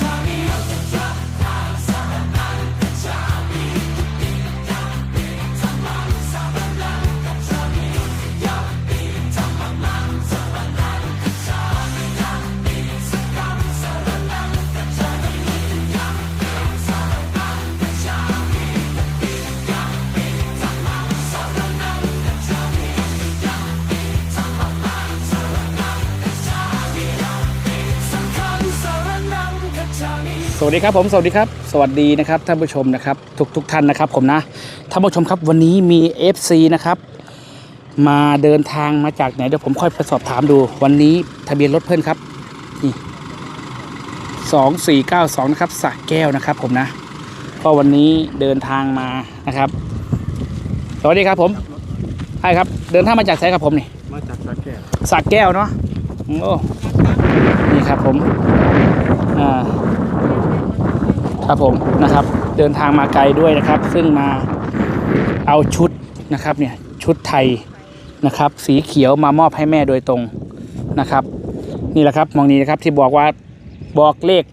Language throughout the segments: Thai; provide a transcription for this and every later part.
ส วัสดีครับผมสวัสดีครับ สวัสดีนะครับท่านผู้ชมนะครับ ทุกทุกท่านนะครับผมนะท่านผู้ชมครับวันนี้มี FC นะครับมาเดินทางมาจากไหนเดี๋ยวผมค่อยไปสอบถามดู วันนี้ทะเบียนรถเพื่อนครับนี่สองสี่เก้าสองนะครับสระแก้วนะครับผมนะก็วันนี้เดินทางมานะครับ สวัสดีครับผมใช่ครับ เดินทางมาจากไสครับผมนี่มาจากสระแก้วสระแก้วเนาะโอ้นี่ครับผมอ่า ครับผมนะครับ เดินทางมาไกลด้วยนะครับ ซึ่งมาเอาชุดนะครับเนี่ยชุดไทยนะครับ สีเขียวมามอบให้แม่โดยตรงนะครับ นี่แหละครับมองนี้นะครับที่บอกว่าบอกเลข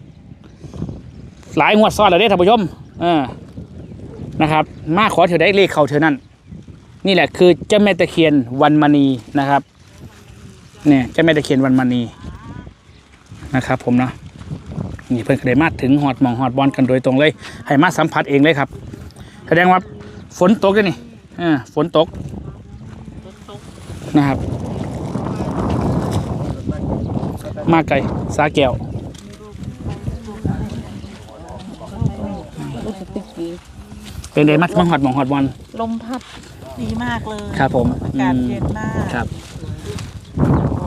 หลายงวดซ้อนแล้วเด้ท่านผู้ชมเออนะครับ มาขอเถอได้เลขเขาเถอนั่นนี่แหละคือเจ้าแม่ตะเคียนวันมณีนะครับเนี่ยเจ้าแม่ตะเคียนวันมณีนะครับผมเนาะ นี่เพิ่นก็ได้มาถึงหอดหมองหอดบอลกันโดยตรงเลย ให้มาสัมผัสเองเลยครับ แสดงว่าฝนตกด้วยนี่อ่าฝนตกนะครับ มาไกลสาแก้วรู้สึกดีเป็นไดมามาหอดหมองหอดบอลลมพัดดีมากเลยครับ ผมอากาศอืมเย็นมากครับ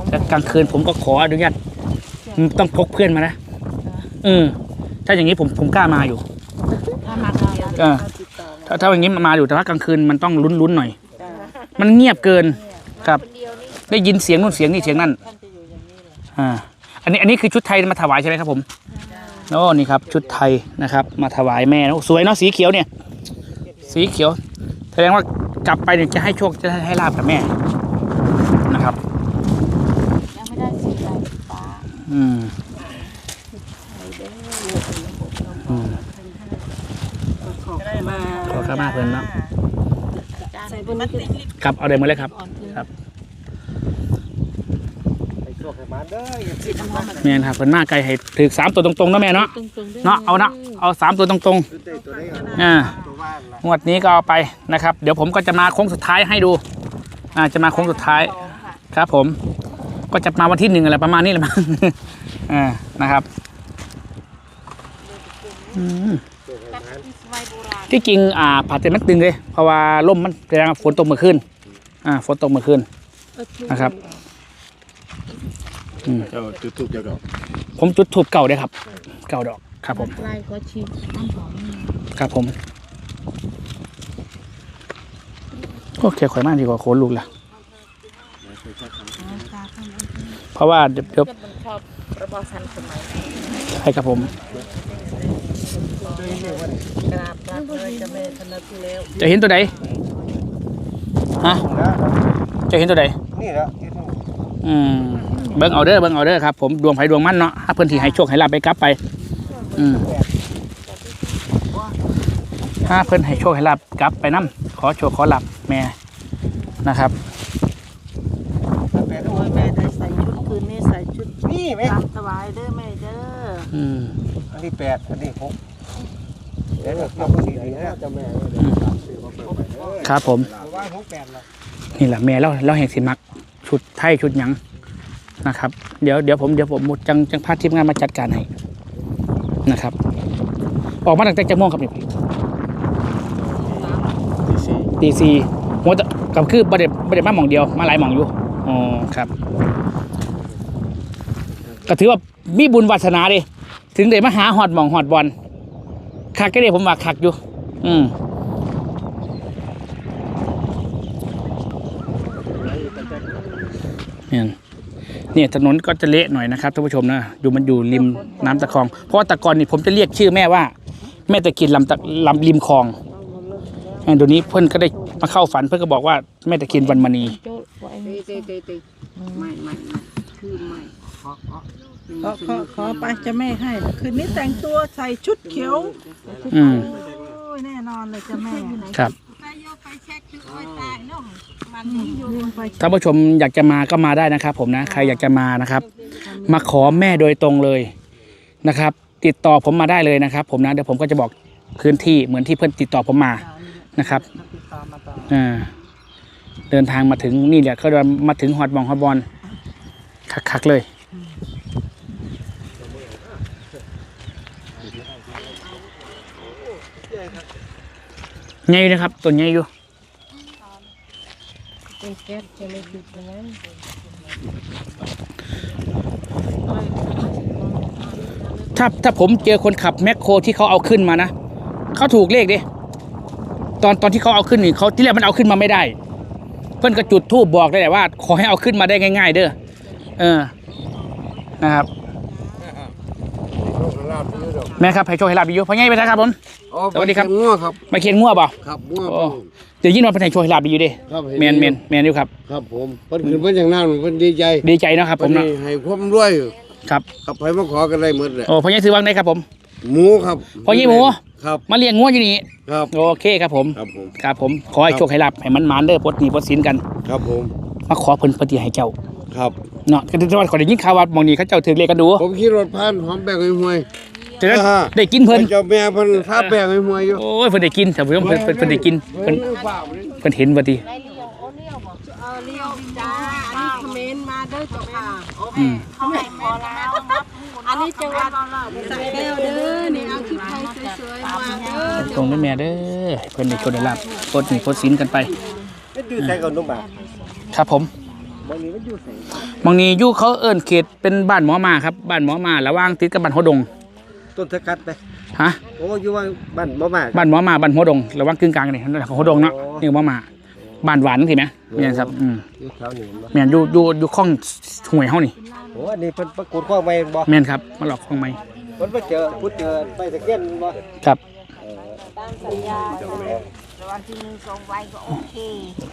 แล้วกลางคืนผมก็ขออนุญาตต้องพกเพื่อนมานะ อืมถ้าอย่างนี้ผมผมกล้ามาอยู่ ถ้ามาคนเดียวเออถ้าถ้าอย่างนี้มาอยู่แต่ว่ากลางคืนมันต้องลุ้นๆหน่อย จ้ะมันเงียบเกิน ครับได้ยินเสียงนู่นเสียงนี่เสียงนั่น ท่านจะอยู่อย่างนี้เหรออ่า อันนี้อันนี้คือชุดไทยมาถวายใช่ไหมครับผมโอ้นี่ครับ ชุดไทยนะครับ มาถวายแม่นะสวยเนาะสีเขียวเนี่ย สีเขียวแสดงว่ากลับไปเนี่ยจะให้โชคจะให้ลาบกับแม่นะครับ ยังไม่ได้สีอะไรฟ้าอืมอืม ขอมา ขอ เข้ามาเพิ่นเนาะใส่บนนี้ครับเอาเดินมาเลยครับ ครับไอ้โชคให้มาเด้อสีน้ำมันแม่นครับเพิ่นมาไกลให้ถือสามตัวตรงๆนะแม่เนาะตรงๆด้วยเนาะเอานะเอาสามตัวตรงตัวได้ตัวได้ๆอ่าตัวว่านละงวดนี้ก็เอาไปนะครับ เดี๋ยวผมก็จะมาโค้งสุดท้ายให้ดูอ่าจะมาโค้งสุดท้ายสองค่ะครับ ผม ก็จะมาวันที่หนึ่งอะไรประมาณนี้แหละมั้ง อ่านะครับอืม ที่จริงอ่าผัดเต็มมันตึงเลยเพราะว่าล่มมันแรงฝนตกเมื่อคืนอ่าฝนตกเมื่อคืนนะครับอืมเจ้าจุดทูบเจ้าดอกผมจุดถูกเก่าด้วยครับ เก่าดอกครับผมลายก็ชีน้ำหอมนี่ครับผมโอเคข่อยมากดีกว่าโคนลูกละเพราะว่าเดี๋ยวเดี๋ยวก็มันชอบระบอสันสมัยให้ครับผม กราบรับเลย จะไม่ถนัดแล้วจะเห็นตัวใดฮะนะจะเห็นตัวใดนี่แหละที่ทูบอืมเบิ้งเอาเด้อเบิ้งเอาเด้อครับผมดวงไผดวงมันเนาะถ้าเพิ่นที่ให้โชคให้ลาบไปกลับไป อืมถ้าเพิ่นให้โชคให้ลาบกลับไปนํขอโชคขอลาบแม่นะครับแปดโอ้ยแม่ได้ใส่ชุดคืนนี้ใส่ชุดนี่ไหมตามสบายเด้อแม่เด้ออืมอันนี้แปดอันนี้หก ครับผมนี่แหละแม่เราเราแห่งสิมัก ชุดไทยชุดหยังนะครับ เดี๋ยวเดี๋ยวผมเดี๋ยวผมหมดจังจังพาทีมงานมาจัดการให้นะครับ ออกมาตั้งแต่จะม่วงครับนี่ที่สี่ตีซีหัวตะกับคือประเด็ประเด็มาหม่องเดียวมาหลายหม่องอยู่อ๋อครับ ก็ถือว่ามีบุญวาสนาดิถึงได้มาหาหอดหม่องหอดบอล คักก็ได้ผมว่าคักอยู่ อืมเนี่ยเนี่ยถนนก็จะเละหน่อยนะครับท่านผู้ชมนะอยู่มันอยู่ริมน้ำตะคอง เพราะตะกอนนี่ผมจะเรียกชื่อแม่ว่า แม่ตะกินลำตะลำริมคลองเดี๋ยวนี้เพื่อนก็ได้มาเข้าฝันเพื่อนก็บอกว่าแม่ตะเคียนวันมณี โจ้ไว้ตีตีตีตีไม่ไม่ไม่คือไม่ขอขอขอไปจะแม่ให้ คืนนี้แต่งตัวใส่ชุดเขียวอืม โอ้ยแน่นอนเลยจะแม่ครับ ลืมไปท่านผู้ชมอยากจะมาก็มาได้นะครับ ผมนะใครอยากจะมานะครับ มาขอแม่โดยตรงเลยนะครับ ติดต่อผมมาได้เลยนะครับ ผมนะเดี๋ยวผมก็จะบอกพื้นที่เหมือนที่เพื่อนติดต่อผมมานะครับติดต่อมาต่ออ่าเดินทางมาถึงนี่แหละเขาเดินมาถึงฮอดบองฮอดบอลคักๆเลย ใหญ่นะครับตัวใหญ่อยู่ถ้าถ้าผมเจอคนขับแมคโครที่เขาเอาขึ้นมานะเขาถูกเลขดิตอนตอนที่เขาเอาขึ้นนี่เขาที่แรกมันเอาขึ้นมาไม่ได้ เพื่อนก็จุดทูบบอกได้แหละว่า ขอให้เอาขึ้นมาได้ง่าย ๆ เด้อเออนะครับาบอยู่ดอกแม่ครับให้โชคให้ลาบดีอยู่พ่อใหญ่ไปนะครับผม อ๋อสวัสดีครับ ไปเก็งัวครับ มาเคียนงัวเปล่าครับงัวโอ้เดี๋ยวยินว่าเพิ่นให้โชคให้ลาบดีอยู่เด้ครับแมนแมนแมนอยู่ครับ ครับผมเพิ่นขึ้นเพิ่นอย่างนั้นเพิ่นดีใจดีใจเนาะครับผมเพิ่นเนาะให้ความรวยครับครับไปมาขอกันได้หมดแหละโอ้พ่อใหญ่ซื้อวางได้ครับผม หมูครับพ่อยี่หมู ครับ มาเลี้ยงงัวอยู่นี่ครับ โอเคครับผมครับผม ครับผมขอให้โชคให้ลาบให้มันหมานเด้อปลดหนี้ปลดสินกัน ครับผม มาขอเพิ่นปฏิให้เจ้าครับ เนาะก็จะว่าขอได้ยินข่าวว่าหมองนี้เขาเจ้าถือเลขกันดูผมขี่รถผ่านหอมแบกไอ้ห้วย จะได้อ่าได้กินเพิ่นเจ้าแม่เพิ่นพาแบกไอ้ห้วยอยู่โอ้ยเพิ่นได้กินแต่เพิ่นเพิ่นเพิ่นเพิ่นได้กินเพิ่นเพิ่นเห็นบ่ติเออเลี้ยวจ้าอันนี้คอมเมนต์มาเด้อเจ้าค่ะอืมเขาให้พอแล้วอันนี้จังหวัดสระแก้วเด้อนี่เอาคลิปไทยสวยๆมาเด้อตรงนี้แม่เด้อให้เพิ่นได้โชคได้ลาบปลดหนี้ปลดสินกันไปมันอยู่ใส่กับนุ่มบ่าครับผม บางนี้มันอยู่ใส่บางนี้อยู่เขาเอิ้นเขตเป็นบ้านหมอมาครับ บ้านหมอมาระหว่างติดกับบ้านหัวดง ต้นสกัดไปฮะโอ้อยู่ว่าบ้านบ่มาบ้านหมอมาบ้านหัวดงระหว่างกึ่งกลางนี่ของหัวดงเนาะนี่หมอมาบ้านหวานสิแม่แม่นครับอืมอยู่แถวนี้บ่แม่นอยู่อยู่อยู่ข้องห่วยเฮานี่โอ้อันนี้เพิ่นประกวดข้อไว้บ่แม่นครับมาหลอกข้องไม้เพิ่นไปเจอพุทธเจอไปตะเกียนบ่ครับตามสัญญาวันที่หนึ่งสองไว้ก็โอเค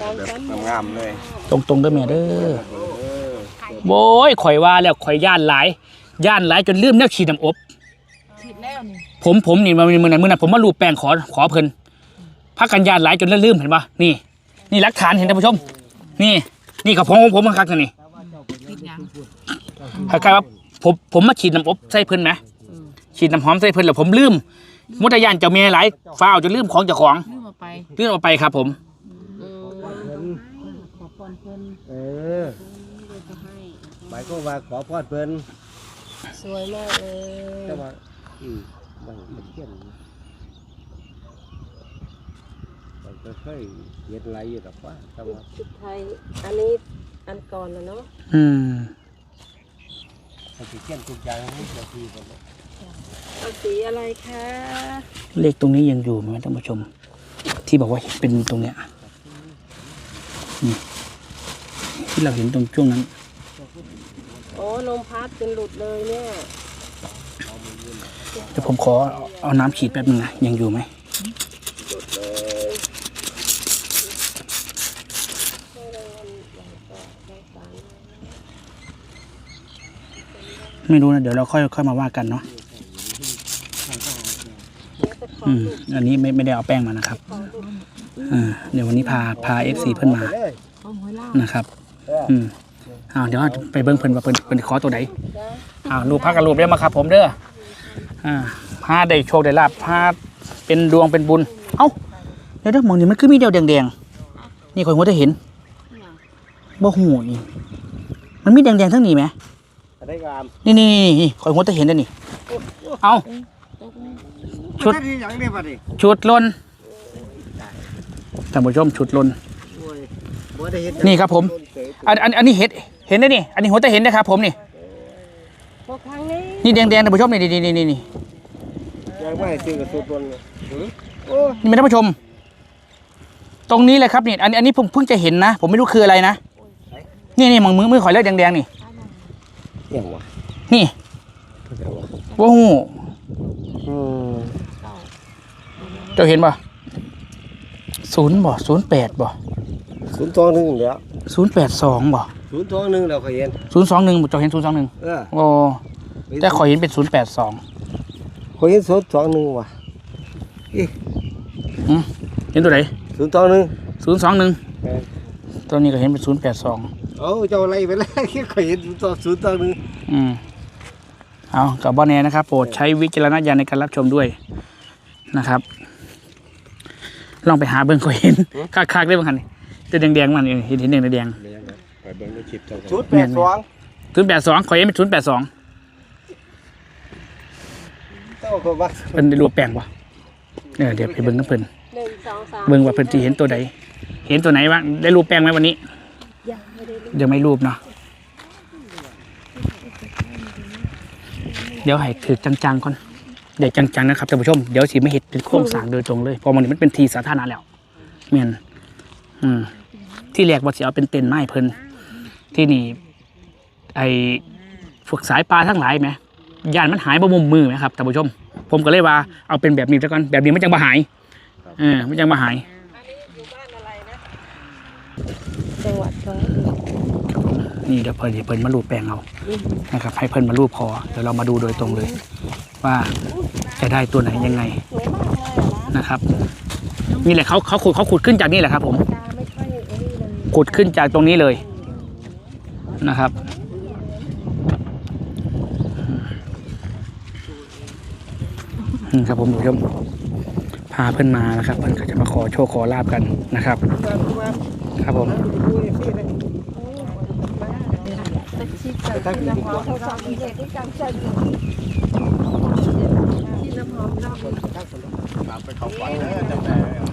ตามสัญญางามเลย ตรงๆเด้อแม่เด้อโว้ยข่อยว่าแล้วข่อยย่านหลายย่านหลายจนลืมแนวฉีดน้ำอบ ผิดแล้วนี่ผมผมนี่มันมือนั้นมือนั้นผมมารูปแปลงขอขอเพิ่นพักกันย่านหลายจนลืมเห็นปะนี่ นี่หลักฐานเห็นท่านผู้ชม นี่ นี่กับผมของผมคักๆนี่ผิดยังคล้ายๆว่าผมผมมาฉีดน้ำอบใส่เพิ่นไหมฉีดน้ำหอมใส่เพิ่นแล้วผมลืมมุตยานเจ้าเมียหลายฟ้าวจนลืมของเจ้าของลืมเอาไปลืมเอาไปครับ ผมเออขอพรเพิ่นเออหมายก็ว่าขอพรเพิ่นสวยมากเลยแต่ว่า อืมบางตะเกียนมันก็เคยเฮ็ดไรอยู่ดอกว่าแต่ว่าชุดไทย อันนี้อันก่อนนะเนาะอืมตะเกียนทุกอย่างนี่จะทีกันเอาสีอะไรคะเลขตรงนี้ยังอยู่ไหมท่านผู้ชม ที่บอกว่าเป็นตรงเนี้ยนี่ที่เราเห็นตรงช่วงนั้น โอ้ลมพัดจนหลุดเลยเนี่ย เดี๋ยวผมขอเอาน้ำฉีดแป๊บนึงนะ ยังอยู่ไหมหลุดเลยไม่รู้นะ เดี๋ยวเราค่อยค่อยมาว่ากันเนาะอืมอันนี้ไม่ไม่ได้เอาแป้งมานะครับอ่าเดี๋ยววันนี้พาพาเอฟซีเพื่อนมาเลยเอาหวยล่างนะครับ อืมอ้าวเดี๋ยวไปเบิ้งเพิ่นว่าเพิ่นเพิ่นขอตัวไหนอ้าวรูปพักกับรูปเด้อมาครับผมเด้อ อ่าพาได้โชคได้ลาบพาเป็นดวงเป็นบุญ เอ้าเดี๋ยวเด้อมองนี่มันคือมีเดียวแดงๆนี่ข่อยหัวได้เห็นบ่หูนี่มันมีแดงๆทั้งนี้ไหมได้งามนี่นี่นี่นี่ข่อยหัวได้เห็นแล้วนี่เอาชุดที่หยังได้บัดนี้ชุดลนท่านผู้ชมชุดลนโอ้ยบ่ได้เฮ็ดนี่ครับผมอันอันอันนี้เห็นเห็นได้นี่อันนี้หัวได้เห็นนะครับผมนี่ พวกครั้งนี้นี่แดงๆท่านผู้ชมนี่นี่นี่นี่นี่ยังไม่ให้ซื้อกระสุนบนเลยโอ้นี่เป็นท่านผู้ชม ตรงนี้เลยครับนี่อันอันนี้ผมเพิ่งจะเห็นนะ ผมไม่รู้คืออะไรนะนี่นี่มองมือมือข่อยเลือดแดงๆนี่ยังวะนี่ยังวะโอ้โหอืมเจ้าเห็นป่ะศูนย์บ่ศูนย์แปดบ่ศูนย์ทองหนึ่งแล้วศูนย์แปดสองบ่ ศูนย์ทองหนึ่งเราเคยเห็นศูนย์สองหนึ่งเจ้าเห็นศูนย์สองหนึ่งเออโอ้แต่ขอยเห็นเป็นศูนย์แปดสองขอยเห็นศูนย์สองหนึ่งว่ะเห็นตัวไหนศูนย์สองหนึ่งศูนย์สองหนึ่งตัวนี้ก็เห็นเป็นศูนย์แปดสองโอ้เจ้าอะไรไปแล้วขอยเห็นศูนย์สองศูนย์สองหนึ่งอืมเอากับบอแน่นะครับ โปรดใช้วิจารณญาณในการรับชมด้วยนะครับ ลองไปหาเบิ้งก็เห็นคักๆได้บ้างคันนี่จะแดงๆมันเองเห็นเห็นแดง แดงศูนย์แปดสองศูนย์แปดสองขอยเห็นเป็นศูนย์แปดสองเจ้าก็ว่าเป็นได้รูปแปลงปะเออเดี๋ยวไปเบิ้งน้ำเพิ่นหนึ่งสองสามเบิ้งว่าเพิ่นจะเห็นตัวใด เห็นตัวไหนบ้างได้รูปแปลงไหมวันนี้ยังไม่ได้รู้ยังไม่รูปเนาะเดี๋ยวให้ถือจังๆก่อนเดี๋ยวจังๆนะครับท่านผู้ชมเดี๋ยวสิไม่เห็นเป็นโครงสร้างโดยตรงเลยเพราะมันนี้มันเป็นทีสาธารณะแล้วเมียนอืมที่แรกว่าสิเอาเป็นเต็นท์ไม้เพิ่น ที่นี่ไอพวกสายปลาทั้งหลายไหมย่านมันหายบ่มุมมือไหมครับท่านผู้ชม ผมก็เลยว่าเอาเป็นแบบนี้แล้วกันแบบนี้มันจังบ่หายเออมันจังบ่หายจังหวัดตรังนี่เดี๋ยวเพิ่นเดี๋ยวเพิ่นมารูปแปลงเอานะครับให้เพิ่นมารูปพอเดี๋ยวเรามาดูโดยตรงเลย ว่าจะได้ตัวไหนยังไงสวยมากเลยอะนะนะครับ นี่แหละเขาเขาขุดเขาขุดขึ้นจากนี่แหละครับ ผมตาไม่ค่อยไอ้นี่เลยขุดขึ้นจากตรงนี้เลย นะครับ ครับผมผู้ชมพาเพื่อนมานะครับเพื่อนก็จะมาขอโชคขอลาบกันนะครับ ครับผม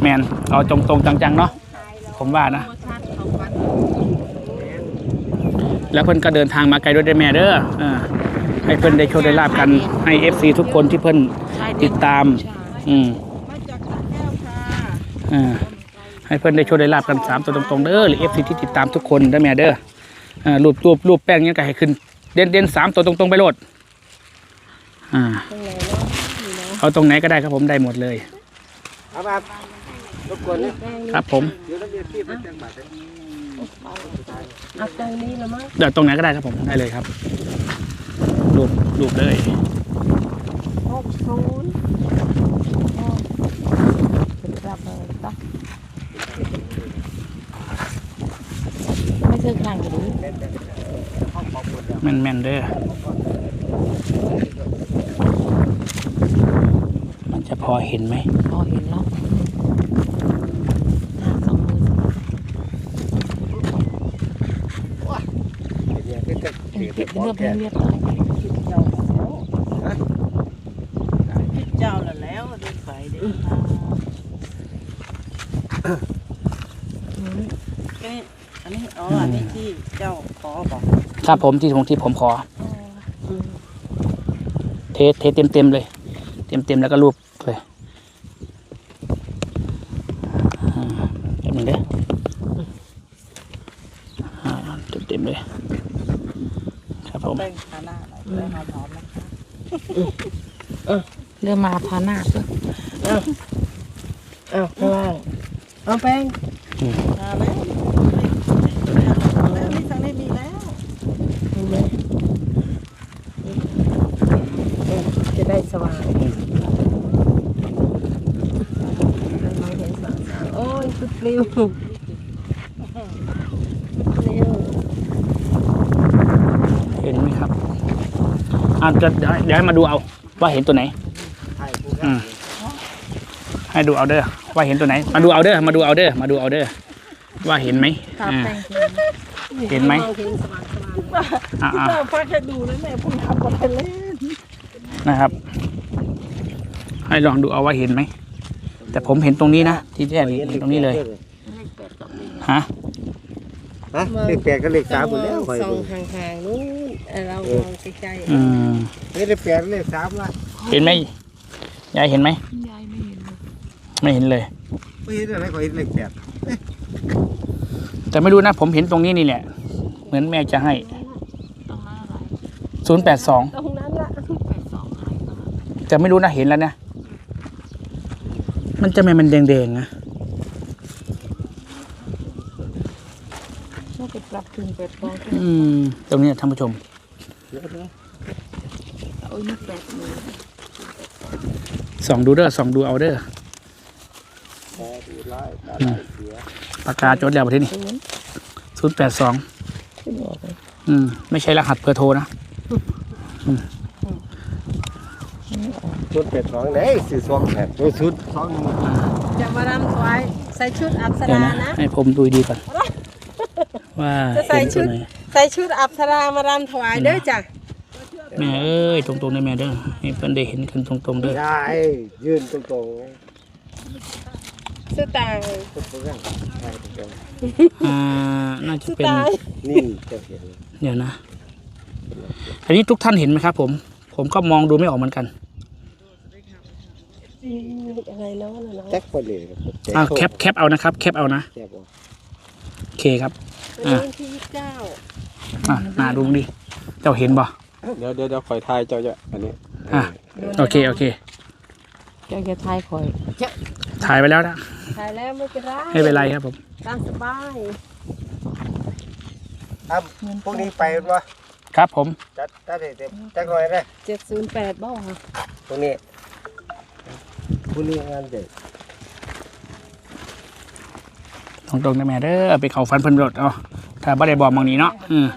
แมนเอาตรงตรงๆจังๆเนาะผมว่านะ แล้วเพื่อนก็เดินทางมาไกลด้วยได้อแม่เด้อเออให้เพื่อนได้โชคได้ลาบกันให้เอฟซีทุกคนที่เพื่อนติดตาม อืมมาจากสระแก้วค่ะอ่าให้เพื่อนได้โชว์ได้ลาบกันสามตัวตรงๆเด้อหรือเอฟซีที่ติดตามทุกคนได้อแม่เด้ออ่ารูปรูปรูปแป้งเนี้ยก็ให้ขึ้น เด่นเด่นสามตัวตรงๆไปโหลดอ่าตรงไหนเนาะนี่เนาะเอาตรงไหนก็ได้ครับผมได้หมดเลยเอาแบบรบกวนเนี่ยแป้งนี่ครับผม เดี๋ยวเราเรียนที่ประจังหวัดเลย เอาตรงนี้ละมั้งเดี๋ยวตรงไหนก็ได้ครับผมได้เลยครับรูปรูปเลยหกศูนย์เป็นกลับมาตักไม่เคยครั้งหรือแม่นแม่นๆเด้อมันจะพอเห็นไหมพอเห็นแล้วสองมือ เนี่ยก็ จะเก็บเรียบเรียบเรียบเจ้าละแล้วเดินไปเดินมาเอ๊ะอันนี้อ๋ออันนี้ที่เจ้าขอบอกครับผมที่ผมที่ผมขอ เทสเทสเต็มเต็มๆเลย เต็มเต็มๆแล้วก็รูปเลยอ่าแบบนี้เด้ออ่าเต็มเต็มๆเลย ครับผม แป้งทาหน้าหน่อยแป้งหอมๆนะคะ เริ่มมาพาหน้าเพื่ออ้าวข้างล่างเอาแป้งทาแล้วแล้วนี่ทางนี้มีแล้วจะได้สว่างโอ้ยสุดเร็วสุดเร็ว เห็นไหมครับ อ่าจะเดี๋ยวเดี๋ยวให้มาดูเอา ว่าเห็นตัวไหนถ่ายผู้อืมให้ดูเอาเด้อว่าเห็นตัวไหน มาดูเอาเด้อมาดูเอาเด้อมาดูเอาเด้อว่าเห็นไหมตาอ่าแป้งเห็นไหมเห็นสว่างสว่างอ่าอ่าแม่ฟังแค่ดูแล้วแม่พูดทำอะไรเล่นนะครับ ให้ลองดูเอาว่าเห็นไหมแต่ผมเห็นตรงนี้นะที่แรกเห็นตรงนี้เลยฮะ ฮะเลขแปดก็เลขสามหมดแล้วคอยส่อดูงห่างๆนู้นเอ่อเรามองใกล้อืมเลขแปดเลขสามละเห็นไหมยายเห็นไหมๆยายไม่เห็นเลยไม่เห็นเลย ไม่เห็นอะไรคอยเห็นเลขแปดแต่ไม่รู้นะ ผมเห็นตรงนี้นี่แหละ เหมือนแม่จะให้ตรงนั้นอะไรศูนย์แปดสองตรงนั้นละแปดสองอะไรตรงนั้นแต่ไม่รู้นะเห็นแล้วนะมันจะไม่มันแดงๆนะ น่าจะปรับ ถึงแปดสองอืม ตรงนี้ท่านผู้ชมอ้ยนี่แปดหมื่นส่องดูเด้อส่องดูเอาเด้อแพ้ดีร้ายตาลายเสียปากกาจดแล้วประเทศนี้ศูนย์ศูนย์แปดสองขึ้นออกเลยอืม ไม่ใช่รหัสเบอร์โทรนะชุดเป็ดสองไหนสี่สองแผ่นตัวชุดสองหนึ่งจะมารำถวายใส่ชุดอัปสเดี๋ยวรานะนะ ให้ผมดูดีก่อน ว่าจะใส่เห็นชุตัวดไหนใส่ชุดอัปสรามารำถวายเด้อจ้ะแม่เอ้ยตรงๆเลยแม่เด้อให้เพิ่นได้เห็นกันตรงๆเด้อได้ยืนตรงๆไว้สไตล์ตรงๆใช่ตรงอ่าน่าจะสเป็นไตล์ๆนี่จะเห็นเดี๋ยวนะ อันนี้ทุกท่านเห็นไหมครับผม ผมก็มองดูไม่ออกเหมือนกันอะไรเนาะเนาะแจ็คพอดีครับอ่าแคปแคปเอานะครับ แคปเอานะแคปเอาโอเคครับ วันที่ยี่สิบเก้าอะมาดูดิ เจ้าเห็นบ่ เดี๋ยวเดี๋ยวเดี๋ยวคอยทายเจ้าจะอันนี้อะ โอเค โอเค เจ้าจะทายคอยถ่ายไว้แล้วนะทายแล้วไม่เป็นไรไม่เป็นไรครับผม ตามสบายอ้าวพวกนี้ไปวะครับผม จัดจัดให้เต็มจัดคอยได้เจ็ดศูนย์แปดบ้าค่ะพวกนี้พวกนี้งานเด็ก ตรงๆนะแม่เด้อไปเขาฟันเพิ่นรถเอาถ้าบ่ได้บอกมองนี้เนาะอืม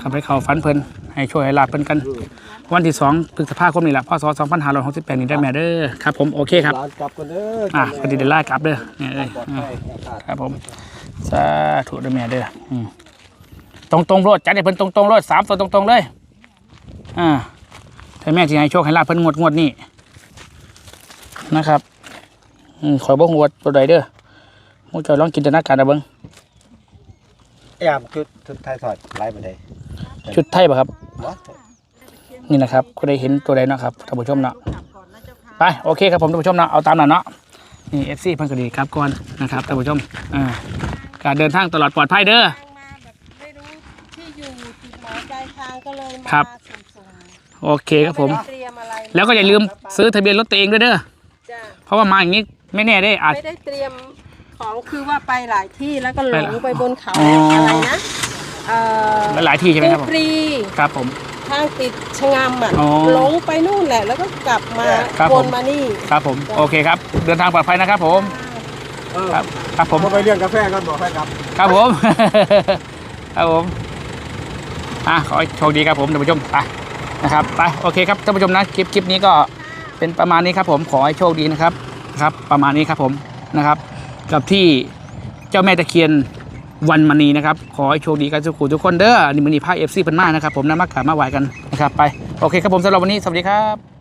ขับไปเขาฟันเพิ่นให้ช่วยให้ลาบเพิ่นกัน วันที่สองพฤษภาคมนี่แหละพศ2568นี่ได้แม่เด้อครับผมโอเคครับร้านกลับกันเด้ออะพอดีเดล่ากลับเด้อเนี่ยเอ้ยปลอดอ่าภัยครับครับผมสาธุเด้อแม่เด้ออืมตรงๆรถจัดให้เพิ่นตรงๆรถสามตัวตรงๆเลยอ่าถ้าแม่สิให้โชคให้ลาบเพิ่นงวดงวดนี้นะครับ อืมขอยบ่งวดตัวใดเด้อ มูเจอยลองจินตนาการเอาเบิ่งยามชุดชุดไทยถอดไล่มาได้ชุดไทยป่ะครับวะนี่นะครับคุณได้เห็นตัวใดเนาะครับท่านผู้ชมเนาะไปโอเคครับผมท่านผู้ชมเนาะเอาตามนั้นเนาะนี่เอฟซีพันกดีครับก่อนนะครับท่านผู้ชมอ่าการเดินทางตลอดปลอดภัยเด้อทางมาแบบไม่รู้ที่อยู่จุดหมายปลายทางก็เลยมาครับ สุ่มโอเคๆครับผม ไได้เตรียมอะไรแล้วก็อย่าลืมซื้อทะเบียนรถตัวเองด้วยเด้อ จ้ะเพราะว่ามาอย่างนี้ไม่แน่ได้อาจไม่ได้เตรียม ของคือว่าไปหลายที่แล้วก็หลงไปไปบนเขาอ๋ออ อะไรนะเอ่อหลายๆที่ใช่ไหมครับผมปรีครับผม ทางติดชะงำอะอ๋อหลงไปนู่นแหละ แล้วก็กลับมาครับวผมนมานี่ ครับผมโอเคครับ เดินทางปลอดภัยนะครับผมเออครับครับผผมมไปเลี้ยงกาแฟก่อนบอกให้ครับ ครับผม ครับผม อะขอให้โชคดีครับผมท่านผู้ชมไปนะครับไปโอเคครับท่านผู้ชมนะคลิปคลิปนี้ก็เป็นประมาณนี้ครับผมขอให้โชคดีนะครับครับ ประมาณนี้ครับผมนะครับ กับที่เจ้าแม่ตะเคียนวันมณีนะครับ ขอให้โชคดีกันทุกคนทุกคนเด้อนี่มือนีภาคเอฟซีพันมากนะครับ ผมนะมักขามาไหวกันนะครับไป โอเคครับผมสำหรับวันนี้ สวัสดีครับ